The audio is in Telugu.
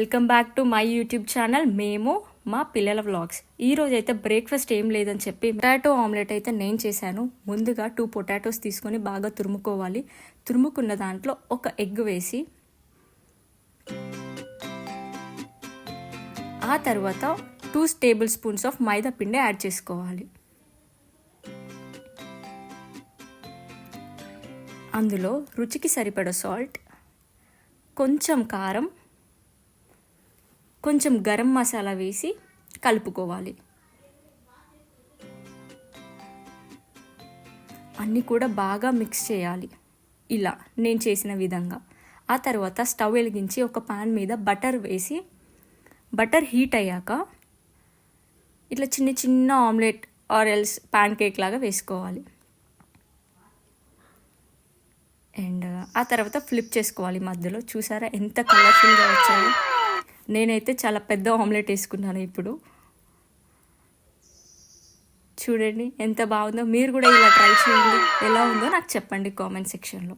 Welcome back to my YouTube channel మేము మా పిల్లల వ్లాగ్స్ ఈ రోజు అయితే బ్రేక్ఫాస్ట్ ఏం లేదని చెప్పి పొటాటో ఆమ్లెట్ అయితే నేను చేశాను. ముందుగా టూ పొటాటోస్ తీసుకొని బాగా తురుముకోవాలి. తురుముకున్న దాంట్లో ఒక ఎగ్ వేసి ఆ తర్వాత two table spoons of maida పిండి యాడ్ చేసుకోవాలి. అందులో రుచికి సరిపడ సాల్ట్ కొంచెం కారం కొంచెం గరం మసాలా వేసి కలుపుకోవాలి. అన్నీ కూడా బాగా మిక్స్ చేయాలి. ఇలా నేను చేసిన విధంగా. ఆ తర్వాత స్టవ్ వెలిగించి ఒక పాన్ మీద బటర్ వేసి బటర్ హీట్ అయ్యాక ఇట్లా చిన్న చిన్న omelette or else pancake లాగా వేసుకోవాలి. అండ్ ఆ తర్వాత ఫ్లిప్ చేసుకోవాలి మధ్యలో. చూసారా ఎంత కలర్ఫుల్గా వచ్చాయో? నేనైతే చాలా పెద్ద ఆమ్లెట్ వేసుకున్నాను ఇప్పుడు. చూడండి ఎంత బాగుందో. మీరు కూడా ఇలా ట్రై చేయండి. ఎలా ఉందో నాకు చెప్పండి కామెంట్ సెక్షన్లో.